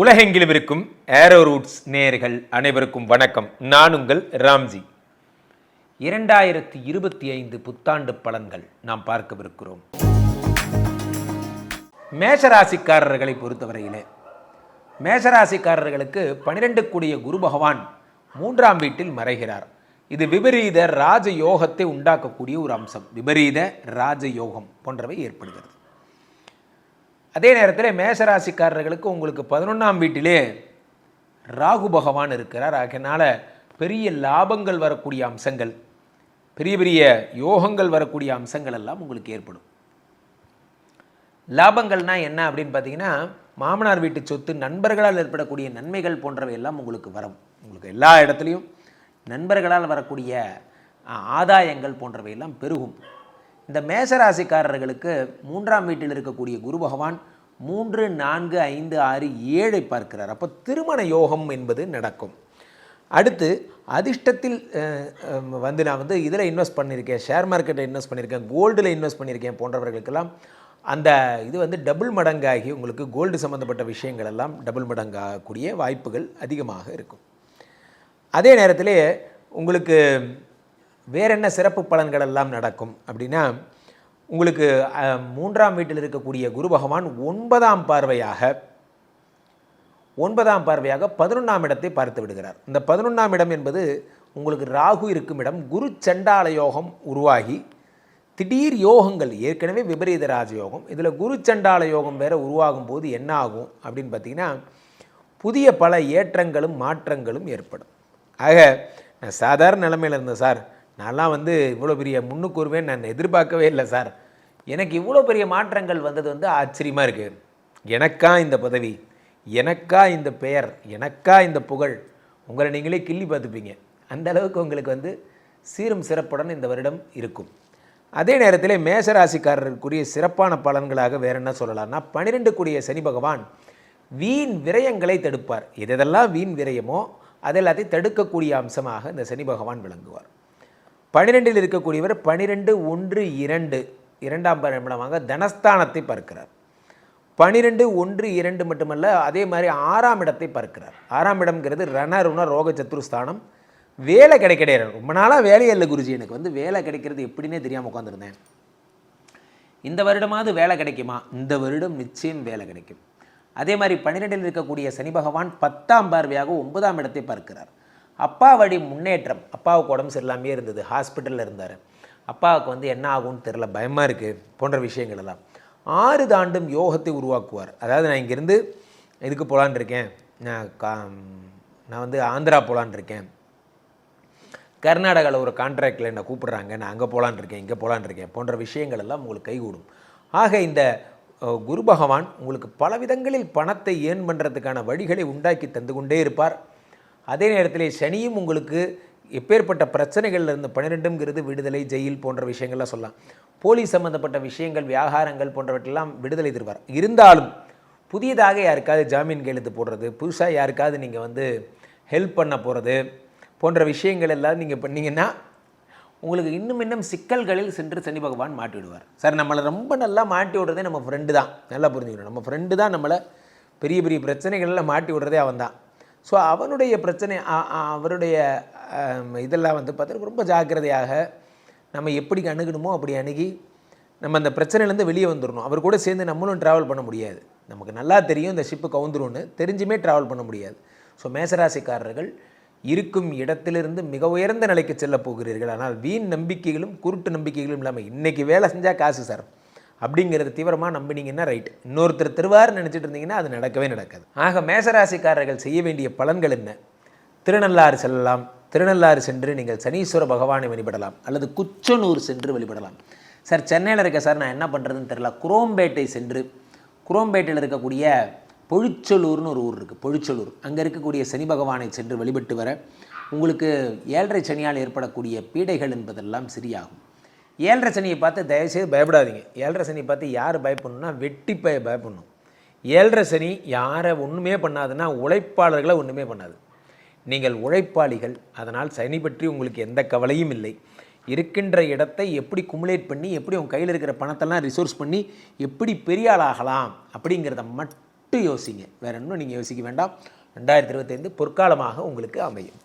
உலகெங்கிலும் இருக்கும் aero roots நேயர்கள் அனைவருக்கும் வணக்கம். நான் உங்கள் ராம்ஜி. இரண்டாயிரத்தி இருபத்தி ஐந்து புத்தாண்டு பலன்கள் நாம் பார்க்கவிருக்கிறோம். மேஷராசிக்காரர்களை பொறுத்தவரையிலே மேஷராசிக்காரர்களுக்கு பனிரெண்டு கூடிய குரு பகவான் மூன்றாம் வீட்டில் மறைகிறார். இது விபரீத ராஜ யோகத்தை உண்டாக்கக்கூடிய ஒரு அம்சம். விபரீத ராஜ யோகம் போன்றவை ஏற்படுகிறது. அதே நேரத்தில் மேசராசிக்காரர்களுக்கு உங்களுக்கு பதினொன்றாம் வீட்டிலே ராகு பகவான் இருக்கிறார். அதனால் பெரிய லாபங்கள் வரக்கூடிய அம்சங்கள் பெரிய பெரிய யோகங்கள் வரக்கூடிய அம்சங்கள் எல்லாம் உங்களுக்கு ஏற்படும். லாபங்கள்னா என்ன அப்படின்னு பார்த்தீங்கன்னா மாமனார் வீட்டு சொத்து நண்பர்களால் ஏற்படக்கூடிய நன்மைகள் போன்றவை எல்லாம் உங்களுக்கு வரும். உங்களுக்கு எல்லா இடத்துலையும் நண்பர்களால் வரக்கூடிய ஆதாயங்கள் போன்றவை எல்லாம் பெருகும். இந்த மேசராசிக்காரர்களுக்கு மூன்றாம் வீட்டில் இருக்கக்கூடிய குரு பகவான் மூன்று நான்கு ஐந்து ஆறு ஏழை பார்க்கிறார். அப்போ திருமண யோகம் என்பது நடக்கும். அடுத்து அதிர்ஷ்டத்தில் வந்து நான் வந்து இதில் இன்வெஸ்ட் பண்ணியிருக்கேன் ஷேர் மார்க்கெட்டில் இன்வெஸ்ட் பண்ணியிருக்கேன் கோல்டில் இன்வெஸ்ட் பண்ணியிருக்கேன் போன்றவர்களுக்கெல்லாம் அந்த இது வந்து டபுள் மடங்காகி உங்களுக்கு கோல்டு சம்மந்தப்பட்ட விஷயங்கள் எல்லாம் டபுள் மடங்காகக்கூடிய வாய்ப்புகள் அதிகமாக இருக்கும். அதே நேரத்திலே உங்களுக்கு வேற என்ன சிறப்பு பலன்கள் எல்லாம் நடக்கும்? அப்படின்னா உங்களுக்கு மூன்றாம் வீட்டில் இருக்கக்கூடிய குரு பகவான் ஒன்பதாம் பார்வையாக ஒன்பதாம் பார்வையாக பதினொன்றாம் இடத்தை பார்த்து விடுகிறார். இந்த பதினொன்றாம் இடம் என்பது உங்களுக்கு ராகு இருக்கும் இடம் குரு சண்டால யோகம் உருவாகி திடீர் யோகங்கள் ஏற்கனவே விபரீத ராஜயோகம் இதில் குரு சண்டால யோகம் வேற உருவாகும் போது என்ன ஆகும்? அப்படின்னு பார்த்தீங்கன்னா புதிய பல ஏற்றங்களும் மாற்றங்களும் ஏற்படும். ஆக நான் சாதாரண நிலைமையில் இருந்தேன் சார். நான்லாம் வந்து இவ்வளோ பெரிய முன்னுக்கு நான் எதிர்பார்க்கவே இல்லை சார். எனக்கு இவ்வளோ பெரிய மாற்றங்கள் வந்தது வந்து ஆச்சரியமாக இருக்குது எனக்கா இந்த பதவி எனக்கா இந்த பெயர் எனக்கா இந்த புகழ் உங்களை நீங்களே கிள்ளி பார்த்துப்பீங்க. அந்த அளவுக்கு உங்களுக்கு வந்து சீரும் சிறப்புடன் இந்த வருடம் இருக்கும். அதே நேரத்தில் மேசராசிக்காரருக்குரிய சிறப்பான பலன்களாக வேற என்ன சொல்லலாம்னா பன்னிரெண்டு கூடிய சனி பகவான் வீண் விரயங்களை தடுப்பார். எதெல்லாம் வீண் விரயமோ அதெல்லாத்தையும் தடுக்கக்கூடிய அம்சமாக இந்த சனி பகவான் விளங்குவார். பனிரெண்டில் இருக்கக்கூடியவர் பனிரெண்டு ஒன்று இரண்டு. இரண்டாம் இடமாக தனஸ்தானத்தை பார்க்கிறார். பனிரெண்டு ஒன்று இரண்டு மட்டுமல்ல அதே மாதிரி ஆறாம் இடத்தை பார்க்கிறார். ஆறாம் இடம்ங்கிறது ரணருண ரோக சத்துருஸ்தானம் வேலை கிடைக்கிற ரொம்ப நாளாக வேலையே இல்லை குருஜி. எனக்கு வந்து வேலை கிடைக்கிறது எப்படின்னே தெரியாமல் உட்காந்துருந்தேன் இந்த வருடமாவது வேலை கிடைக்குமா? இந்த வருடம் நிச்சயம் வேலை கிடைக்கும். அதே மாதிரி பன்னிரெண்டில் இருக்கக்கூடிய சனி பகவான் பத்தாம் பார்வையாக ஒன்பதாம் இடத்தை பார்க்கிறார். அப்பா வழி முன்னேற்றம். அப்பாவுக்கு உடம்பு சரியில்லாமே இருந்தது. ஹாஸ்பிட்டலில் இருந்தார். அப்பாவுக்கு வந்து என்ன ஆகும்னு தெரில பயமாக இருக்குது போன்ற விஷயங்கள் எல்லாம். ஆறு தாண்டும் யோகத்தை உருவாக்குவார். அதாவது நான் இங்கேருந்து இதுக்கு போகலான் இருக்கேன். நான் கா நான் வந்து ஆந்திரா போகலான் இருக்கேன். கர்நாடகாவில் ஒரு கான்ட்ராக்டில் என்னை கூப்பிட்றாங்க. நான் அங்கே போகலான் இருக்கேன் இங்கே போகலான் இருக்கேன் போன்ற விஷயங்கள் எல்லாம் உங்களுக்கு கைகூடும். ஆக இந்த குரு பகவான் உங்களுக்கு பல விதங்களில் பணத்தை ஏர்ன் பண்ணுறதுக்கான வழிகளை உண்டாக்கி தந்து கொண்டே இருப்பார். அதே நேரத்தில் சனியும் உங்களுக்கு எப்பேற்பட்ட பிரச்சனைகள்ல இருந்து பன்னிரெண்டுங்கிறது விடுதலை ஜெயில் போன்ற விஷயங்கள்லாம் சொல்லலாம். போலீஸ் சம்பந்தப்பட்ட விஷயங்கள் வியாகாரங்கள் போன்றவற்றெல்லாம் விடுதலை தருவார். இருந்தாலும் புதியதாக யாருக்காவது ஜாமீன் கையெழுத்து போடுறது புதுசாக யாருக்காவது நீங்கள் வந்து ஹெல்ப் பண்ண போகிறது போன்ற விஷயங்கள் எல்லாம் நீங்கள் பண்ணிங்கன்னா உங்களுக்கு இன்னும் இன்னும் சிக்கல்களில் சென்று சனி பகவான் மாட்டி விடுவார். சார் நம்மளை ரொம்ப நல்லா மாட்டி விடுறதே நம்ம ஃப்ரெண்டு தான். நல்லா புரிஞ்சுக்கணும். நம்ம ஃப்ரெண்டு தான் நம்மளை பெரிய பெரிய பிரச்சனைகளில் மாட்டி விடுறதே அவன் தான். ஸோ அவனுடைய பிரச்சனை அவருடைய இதெல்லாம் வந்து பார்த்தீங்கன்னா ரொம்ப ஜாக்கிரதையாக நம்ம எப்படி அணுகணுமோ அப்படி அணுகி நம்ம அந்த பிரச்சனையிலேருந்து வெளியே வந்துடணும். அவர் கூட சேர்ந்து நம்மளும் ட்ராவல் பண்ண முடியாது. நமக்கு நல்லா தெரியும் இந்த ஷிப்பு கவுந்துரும்னு. தெரிஞ்சுமே ட்ராவல் பண்ண முடியாது. ஸோ மேசராசிக்காரர்கள் இருக்கும் இடத்திலிருந்து மிக உயர்ந்த நிலைக்கு செல்ல போகிறீர்கள். ஆனால் வீண் நம்பிக்கைகளும் குருட்டு நம்பிக்கைகளும் இல்லாமல் இன்றைக்கி வேலை செஞ்சால் காசு சார். அப்படிங்கிறது தீவிரமாக நம்பினீங்கன்னா ரைட் இன்னொருத்தர் திருவார் நினச்சிட்டு இருந்தீங்கன்னா அது நடக்கவே நடக்காது. ஆக மேசராசிக்காரர்கள் செய்ய வேண்டிய பலன்கள் என்ன? திருநள்ளாறு செல்லலாம். திருநள்ளாறு சென்று நீங்கள் சனீஸ்வர பகவானை வழிபடலாம். அல்லது குச்சனூர் சென்று வழிபடலாம். சார் சென்னையில் இருக்க சார் நான் என்ன பண்ணுறதுன்னு தெரியல. குரோம்பேட்டை சென்று குரோம்பேட்டையில் இருக்கக்கூடிய பொழிச்சலூர்னு ஒரு ஊர் இருக்குது பொழிச்சலூர். அங்கே இருக்கக்கூடிய சனி பகவானை சென்று வழிபட்டு வர உங்களுக்கு ஏழரை சனியால் ஏற்படக்கூடிய பீடைகள் என்பதெல்லாம் சரியாகும் ஏழரை சனியை பார்த்து தயவுசெய்து பயப்படாதீங்க. ஏழரை சனியை பார்த்து யார் பயப்படணும்னா வெட்டி பய பயப்படணும். ஏழரை சனி யாரை ஒன்றுமே பண்ணாதுன்னா உழைப்பாளர்களை ஒன்றுமே பண்ணாது. நீங்கள் உழைப்பாளிகள் அதனால் சனி பற்றி உங்களுக்கு எந்த கவலையும் இல்லை. இருக்கின்ற இடத்தை எப்படி குமுலேட் பண்ணி எப்படி உங்கள் கையில் இருக்கிற பணத்தெல்லாம் ரிசோர்ஸ் பண்ணி எப்படி பெரிய ஆளாகலாம் அப்படிங்கிறத மட்டும் மட்டும் யோசிங்க. வேற இன்னும் நீங்கள் யோசிக்க வேண்டாம். ரெண்டாயிரத்தி இருபத்தைந்து பொற்காலமாக உங்களுக்கு அமையும்.